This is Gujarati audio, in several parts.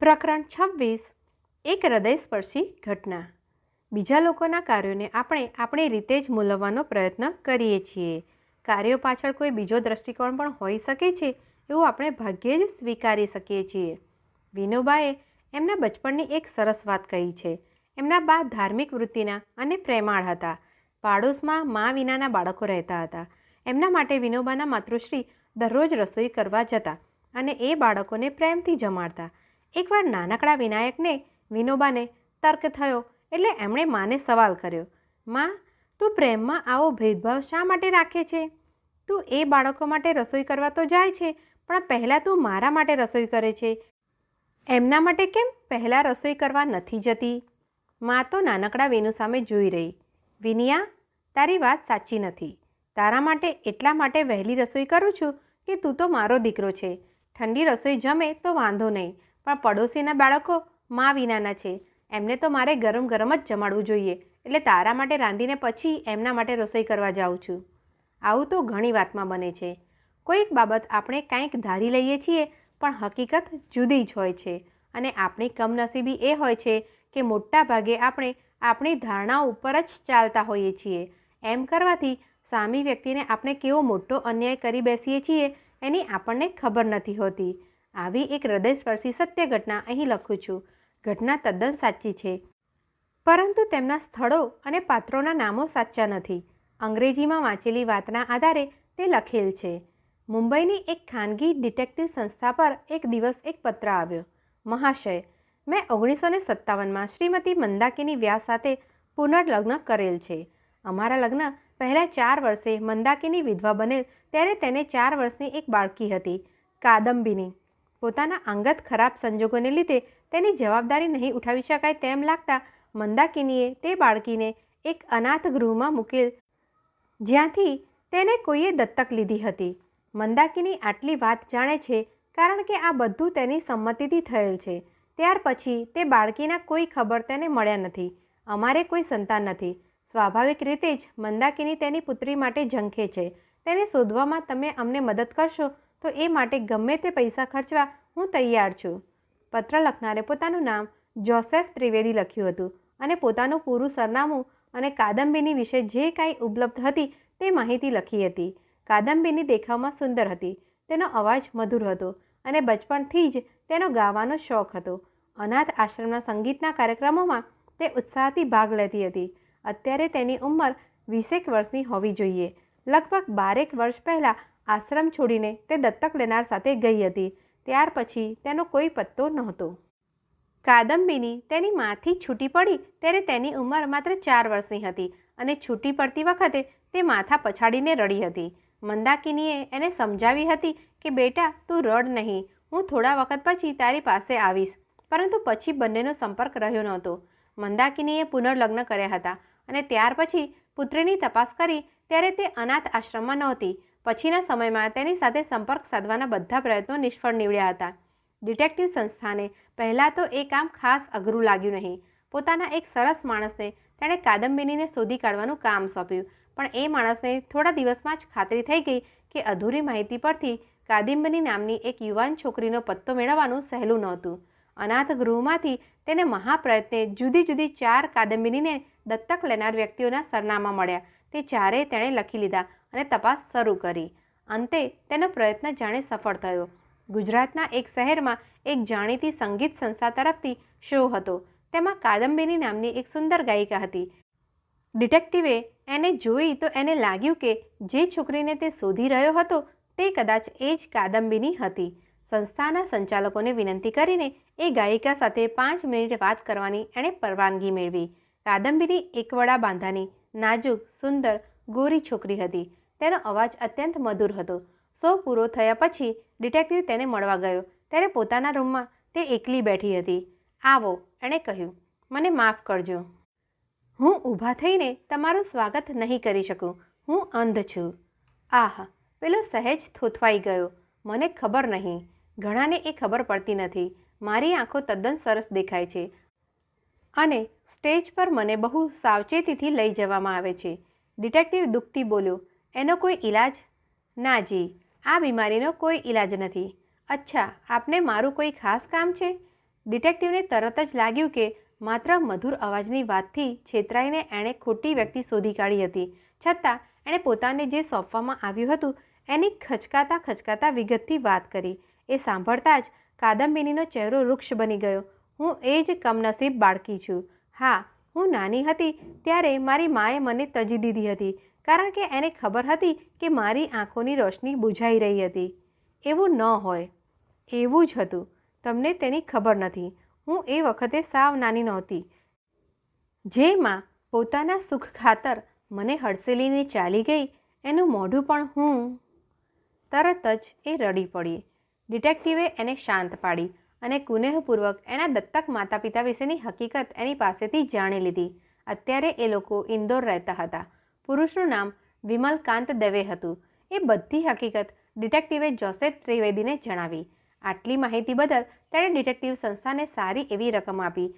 પ્રકરણ છવ્વીસ, એક હૃદયસ્પર્શી ઘટના. બીજા લોકોના કાર્યોને આપણે આપણી રીતે જ મૂલવવાનો પ્રયત્ન કરીએ છીએ. કાર્યો પાછળ કોઈ બીજો દ્રષ્ટિકોણ પણ હોઈ શકે છે એવું આપણે ભાગ્યે જ સ્વીકારી શકીએ છીએ. વિનોબાએ એમના બચપણની એક સરસ વાત કહી છે. એમના બા ધાર્મિક વૃત્તિના અને પ્રેમાળ હતા. પાડોશમાં મા વિનાના બાળકો રહેતા હતા. એમના માટે વિનોબાના માતૃશ્રી દરરોજ રસોઈ કરવા જતા અને એ બાળકોને પ્રેમથી જમાડતા. એકવાર નાનકડા વિનાયકને વિનોબાને તર્ક થયો એટલે એમણે માને સવાલ કર્યો, માં, તું પ્રેમમાં આવો ભેદભાવ શા માટે રાખે છે? તું એ બાળકો માટે રસોઈ કરવા તો જાય છે, પણ પહેલાં તું મારા માટે રસોઈ કરે છે. એમના માટે કેમ પહેલાં રસોઈ કરવા નથી જતી માં તો નાનકડા વિનુ સામે જોઈ રહી. વિનિયા, તારી વાત સાચી નથી. તારા માટે એટલા માટે વહેલી રસોઈ કરું છું કે તું તો મારો દીકરો છે. ઠંડી રસોઈ જમે તો વાંધો નહીં. પણ પડોશીના બાળકો મા વિનાના છે. એમને તો મારે ગરમ ગરમ જ જમાડવું જોઈએ. એટલે તારા માટે રાંધીને પછી એમના માટે રસોઈ કરવા જાઉં છું. આવું તો ઘણી વાતમાં બને છે. કોઈક બાબત આપણે કાંઈક ધારી લઈએ છીએ, પણ હકીકત જુદી જ હોય છે. અને આપણી કમનસીબી એ હોય છે કે મોટા ભાગે આપણે આપણી ધારણા ઉપર જ ચાલતા હોઈએ છીએ. એમ કરવાથી સામી વ્યક્તિને આપણે કેવો મોટો અન્યાય કરી બેસીએ છીએ એની આપણને ખબર નથી હોતી. આવી એક હૃદયસ્પર્શી સત્ય ઘટના અહીં લખું છું. ઘટના તદ્દન સાચી છે. પરંતુ તેમના સ્થળો અને પાત્રોના નામો સાચા નથી. અંગ્રેજીમાં વાંચેલી વાતના આધારે તે લખેલ છે. મુંબઈની એક ખાનગી ડિટેક્ટિવ સંસ્થા પર એક દિવસ એક પત્ર આવ્યો. મહાશય, મેં ઓગણીસો ને સત્તાવનમાં શ્રીમતી મંદાકીની વ્યાસ સાથે પુનર્લગ્ન કરેલ છે. અમારા લગ્ન પહેલાં ચાર વર્ષે મંદાકીની વિધવા બનેલ, ત્યારે તેને ચાર વર્ષની એક બાળકી હતી, કાદંબિની. પોતાના અંગત ખરાબ સંજોગોને લીધે તેની જવાબદારી નહીં ઉઠાવી શકાય તેમ લાગતા મંદાકિનીએ તે બાળકીને એક અનાથ ગૃહમાં મૂકેલ, જ્યાંથી તેને કોઈએ દત્તક લીધી હતી. મંદાકિની આટલી વાત જાણે છે કારણ કે આ બધું તેની સંમતિથી થયેલ છે. ત્યાર પછી તે બાળકીના કોઈ ખબર તેને મળ્યા નથી. અમારે કોઈ સંતાન નથી. સ્વાભાવિક રીતે જ મંદાકિની તેની પુત્રી માટે ઝંખે છે. તેને શોધવામાં તમે અમને મદદ કરશો તો એ માટે ગમે તે પૈસા ખર્ચવા હું તૈયાર છું. પત્ર લખનારે પોતાનું નામ જોસેફ ત્રિવેદી લખ્યું હતું અને પોતાનું પૂરું સરનામું અને કાદંબીની વિશે જે કાંઈ ઉપલબ્ધ હતી તે માહિતી લખી હતી. કાદંબીની દેખાવમાં સુંદર હતી. તેનો અવાજ મધુર હતો અને બચપણથી જ તેનો ગાવાનો શોખ હતો. અનાથ આશ્રમના સંગીતના કાર્યક્રમોમાં તે ઉત્સાહથી ભાગ લેતી હતી. અત્યારે તેની ઉંમર વીસેક વર્ષની હોવી જોઈએ. લગભગ બારેક વર્ષ પહેલાં આશ્રમ છોડીને તે દત્તક લેનાર સાથે ગઈ હતી. ત્યાર પછી તેનો કોઈ પત્તો નહોતો. કાદંબીની તેની માથી છૂટી પડી ત્યારે તેની ઉંમર માત્ર ચાર વર્ષની હતી અને છૂટી પડતી વખતે તે માથા પછાડીને રડી હતી. મંદાકિનીએ એને સમજાવી હતી કે, બેટા, તું રડ નહીં. હું થોડા વખત પછી તારી પાસે આવીશ. પરંતુ પછી બંનેનો સંપર્ક રહ્યો નહોતો. મંદાકિનીએ પુનર્લગ્ન કર્યા હતા અને ત્યાર પછી પુત્રીની તપાસ કરી ત્યારે તે અનાથ આશ્રમમાં નહોતી. પછીના સમયમાં તેની સાથે સંપર્ક સાધવાના બધા પ્રયત્નો નિષ્ફળ નીવડ્યા હતા. ડિટેક્ટિવ સંસ્થાને પહેલાં તો એ કામ ખાસ અઘરું લાગ્યું નહીં. પોતાના એક સરસ માણસને તેણે કાદંબિનીને શોધી કાઢવાનું કામ સોંપ્યું. પણ એ માણસને થોડા દિવસમાં જ ખાતરી થઈ ગઈ કે અધૂરી માહિતી પરથી કાદિંબની નામની એક યુવાન છોકરીનો પત્તો મેળવવાનું સહેલું નહોતું. અનાથ ગૃહમાંથી તેને મહાપ્રયત્ને જુદી જુદી ચાર કાદંબિનીને દત્તક લેનાર વ્યક્તિઓના સરનામા મળ્યા. તે ચારેય તેણે લખી લીધા. અને તપાસ શરૂ કરી. અંતે તેનો પ્રયત્ન જાણે સફળ થયો. ગુજરાતના એક શહેરમાં એક જાણીતી સંગીત સંસ્થા તરફથી શો હતો. તેમાં કાદંબીની નામની એક સુંદર ગાયિકા હતી. ડિટેક્ટિવે એને જોઈ તો એને લાગ્યું કે જે છોકરીને તે શોધી રહ્યો હતો તે કદાચ એ જ કાદંબીની હતી. સંસ્થાના સંચાલકોને વિનંતી કરીને એ ગાયિકા સાથે પાંચ મિનિટ વાત કરવાની એણે પરવાનગી મેળવી. કાદંબીની એકવડા બાંધાની નાજુક, સુંદર, ગોરી છોકરી હતી. તેનો અવાજ અત્યંત મધુર હતો. શો પૂરો થયા પછી ડિટેક્ટિવ તેને મળવા ગયો. ત્યારે પોતાના રૂમમાં તે એકલી બેઠી હતી. આવો, એણે કહ્યું. મને માફ કરજો. હું ઊભા થઈને તમારું સ્વાગત નહીં કરી શકું. હું અંધ છું. આહ, પેલો સહેજ થોથવાઈ ગયો. મને ખબર નહીં. ઘણાને એ ખબર પડતી નથી. મારી આંખો તદ્દન સરસ દેખાય છે. અને સ્ટેજ પર મને બહુ સાવચેતીથી લઈ જવામાં આવે છે. ડિટેક્ટિવ દુઃખથી બોલ્યો. એનો કોઈ ઈલાજ? ના જી, આ બીમારીનો કોઈ ઈલાજ નથી. અચ્છા, આપને મારું કોઈ ખાસ કામ છે? ડિટેક્ટિવને તરત જ લાગ્યું કે માત્ર મધુર અવાજની વાતથી છેતરાઈને એણે ખોટી વ્યક્તિ શોધી કાઢી હતી. છતાં, એણે પોતાને જે સોંપવામાં આવ્યું હતું, એની ખચકાતા ખચકાતા વિગતથી વાત કરી. એ સાંભળતા જ કાદંબિનીનો ચહેરો વૃક્ષ બની ગયો. હું એ જ કમનસીબ બાળકી છું. હા, હું નાની હતી ત્યારે મારી માએ મને તજી દીધી હતી. કારણ કે એને ખબર હતી કે મારી આંખોની રોશની બુઝાઈ રહી હતી. એવું ન હોય. એવું જ હતું. તમને તેની ખબર નથી. હું એ વખતે સાવ નાની નહોતી. જે માં પોતાના સુખ ખાતર મને હડસેલીને ચાલી ગઈ. એનું મોઢું પણ હું તરત જ એ રડી પડી. ડિટેક્ટિવે એને શાંત પાડી અને કુનેહપૂર્વક એના દત્તક માતા પિતા વિશેની હકીકત એની પાસેથી જાણી લીધી. અત્યારે એ લોકો ઇન્દોર રહેતા હતા. પુરુષનું નામ વિમલકાંત દવે હતું. એ બધી હકીકત ડિટેક્ટિવે જોસેફ ત્રિવેદીને જણાવી. આટલી માહિતી બદલ તેણે ડિટેક્ટિવ સંસ્થાને સારી એવી રકમ આપી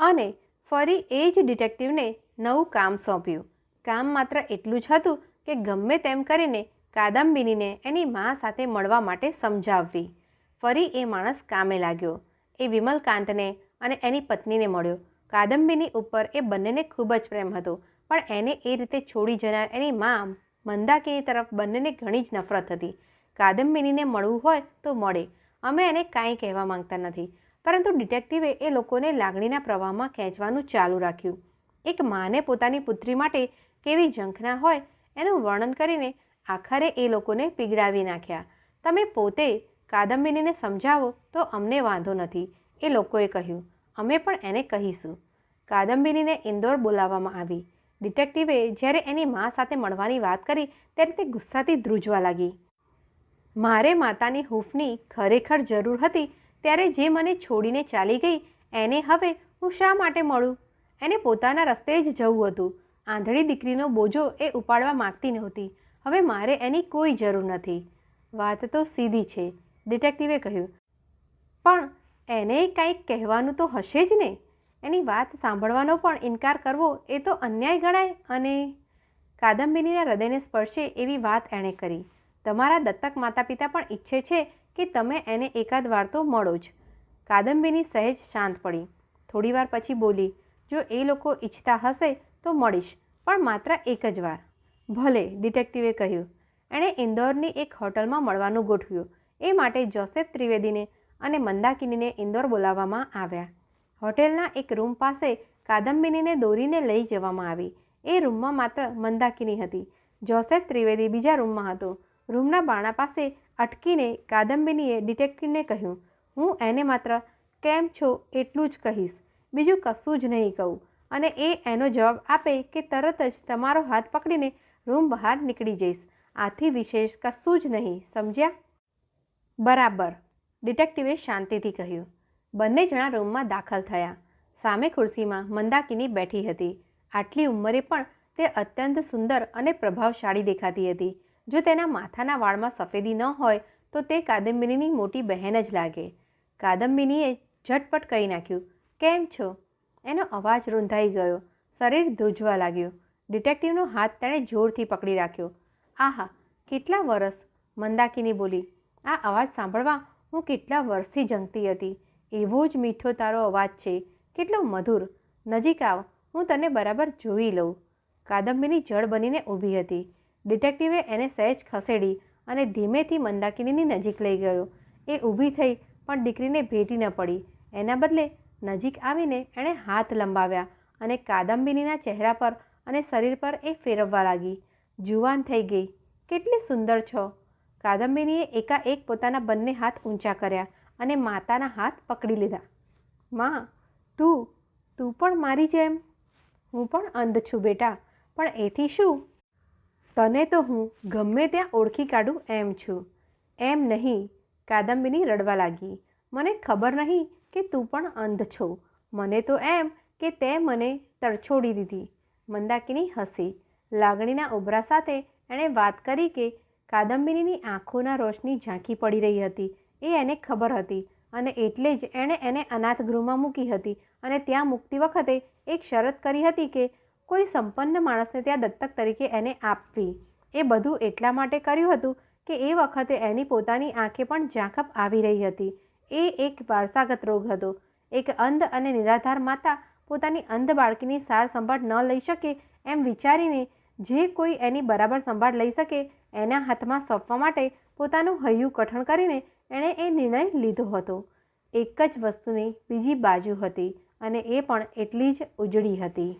અને ફરી એ જ ડિટેક્ટિવને નવું કામ સોંપ્યું. કામ માત્ર એટલું જ હતું કે ગમે તેમ કરીને કાદમ્બિનીને એની મા સાથે મળવા માટે સમજાવવી. ફરી એ માણસ કામે લાગ્યો. એ વિમલકાંતને અને એની પત્નીને મળ્યો. કાદમ્બિની ઉપર એ બંનેને ખૂબ જ પ્રેમ હતો. પણ એને એ રીતે છોડી જનાર એની મા મંદાકિની તરફ બંનેને ઘણી જ નફરત હતી. કાદંબિનીને મળવું હોય તો મળે, અમે એને કાંઈ કહેવા માંગતા નથી. પરંતુ ડિટેક્ટિવે એ લોકોને લાગણીના પ્રવાહમાં ખેંચવાનું ચાલુ રાખ્યું. એક માને પોતાની પુત્રી માટે કેવી ઝંખના હોય એનું વર્ણન કરીને આખરે એ લોકોને પીગળાવી નાખ્યા. તમે પોતે કાદંબિનીને સમજાવો તો અમને વાંધો નથી, એ લોકોએ કહ્યું. અમે પણ એને કહીશું. કાદંબિનીને ઇન્દોર બોલાવવામાં આવી. ડિટેક્ટિવે જ્યારે એની મા સાથે મળવાની વાત કરી, ત્યારે તે ગુસ્સાથી ધ્રુજવા લાગી. મારે માતાની હૂંફની ખરેખર જરૂર હતી, ત્યારે જે મને છોડીને ચાલી ગઈ, એને હવે હું શા માટે મળું? એને પોતાના રસ્તે જ જવું હતું. આંધળી દીકરીનો બોજો એ ઉપાડવા માગતી નહોતી. હવે મારે એની કોઈ જરૂર નથી. વાત તો સીધી છે, ડિટેક્ટિવે કહ્યું. પણ એને કંઈક કહેવાનું તો હશે જ ને? એની વાત સાંભળવાનો પણ ઇનકાર કરવો એ તો અન્યાય ગણાય અને કાદંબિનીના હૃદયને સ્પર્શે એવી વાત એણે કરી. તમારા દત્તક માતા પિતા પણ ઈચ્છે છે કે તમે એને એકાદ વાર તો મળો જ. કાદંબીની સહેજ શાંત પડી. થોડીવાર પછી બોલી, જો એ લોકો ઈચ્છતા હશે તો મળીશ, પણ માત્ર એક જ વાર. ભલે, ડિટેક્ટિવે કહ્યું. એણે ઇન્દોરની એક હોટલમાં મળવાનું ગોઠવ્યું. એ માટે જોસેફ ત્રિવેદીને અને મંદાકિનીને ઇન્દોર બોલાવવામાં આવ્યા. હોટેલના એક રૂમ પાસે કાદંબિનીને દોરીને લઈ જવામાં આવી. એ રૂમમાં માત્ર મંદાકિની હતી. જોસેફ ત્રિવેદી બીજા રૂમમાં હતો. રૂમના બાણા પાસે અટકીને કાદંબિનીએ ડિટેક્ટિવને કહ્યું, હું એને માત્ર કેમ છો એટલું જ કહીશ. બીજું કશું જ નહીં કહું. અને એ એનો જવાબ આપે કે તરત જ તમારો હાથ પકડીને રૂમ બહાર નીકળી જઈશ. આથી વિશેષ કશું જ નહીં, સમજ્યા? બરાબર, ડિટેક્ટિવે શાંતિથી કહ્યું. બંને જણા રૂમમાં દાખલ થયા. સામે ખુરશીમાં મંદાકિની બેઠી હતી. આટલી ઉંમરે પણ તે અત્યંત સુંદર અને પ્રભાવશાળી દેખાતી હતી. જો તેના માથાના વાળમાં સફેદી ન હોય, તો તે કાદંબિનીની મોટી બહેન જ લાગે. કાદંબિનીએ ઝટપટ કહી નાખ્યું, કેમ છો? એનો અવાજ રૂંધાઈ ગયો. શરીર ધ્રુજવા લાગ્યું. ડિટેક્ટિવનો હાથ તેણે જોરથી પકડી રાખ્યો. આહા, કેટલા વર્ષ મંદાકીની બોલી. આ અવાજ સાંભળવા હું કેટલા વર્ષથી જંગતી હતી. એવો જ મીઠો તારો અવાજ છે. કેટલો મધુર. નજીક આવ, હું તને બરાબર જોઈ લઉં. કાદંબીની જળ બનીને ઊભી હતી. ડિટેક્ટિવે એને સહેજ ખસેડી અને ધીમેથી મંદાકિનીની નજીક લઈ ગયો. એ ઊભી થઈ પણ દીકરીને ભેટી ન પડી. એના બદલે નજીક આવીને એણે હાથ લંબાવ્યા અને કાદંબિનીના ચહેરા પર અને શરીર પર એ ફેરવવા લાગી. જુવાન થઈ ગઈ. કેટલી સુંદર છો. કાદંબિનીએ એકાએક પોતાના બંને હાથ ઊંચા કર્યા. અને માતાના હાથ પકડી લીધા. માં, તું તું પણ મારી જેમ. હું પણ અંધ છું બેટા. પણ એથી શું? તને તો હું ગમે ત્યાં ઓળખી કાઢું એમ છું. એમ નહીં, કાદંબિની રડવા લાગી. મને ખબર નહીં કે તું પણ અંધ છો. મને તો એમ કે તે મને તરછોડી દીધી. મંદાકિની હસી. લાગણીના ઉભરા સાથે એણે વાત કરી કે કાદંબિનીની આંખોના રોશની ઝાંખી પડી રહી હતી. એ એને ખબર હતી અને એટલે જ એણે એને અનાથગૃહમાં મૂકી હતી અને ત્યાં મૂકતી વખતે એક શરત કરી હતી કે કોઈ સંપન્ન માણસને ત્યાં દત્તક તરીકે એને આપવી. એ બધું એટલા માટે કર્યું હતું કે એ વખતે એની પોતાની આંખે પણ ઝાંખપ આવી રહી હતી. એ એક વારસાગત રોગ હતો. એક અંધ અને નિરાધાર માતા પોતાની અંધ બાળકીની સાર સંભાળ ન લઈ શકે એમ વિચારીને જે કોઈ એની બરાબર સંભાળ લઈ શકે એના હાથમાં સોંપવા માટે પોતાનું હૈયું કઠણ કરીને એણે એ નિર્ણય લીધો હતો. એક જ વસ્તુની બીજી બાજુ હતી અને એ પણ એટલી જ ઉજળી હતી.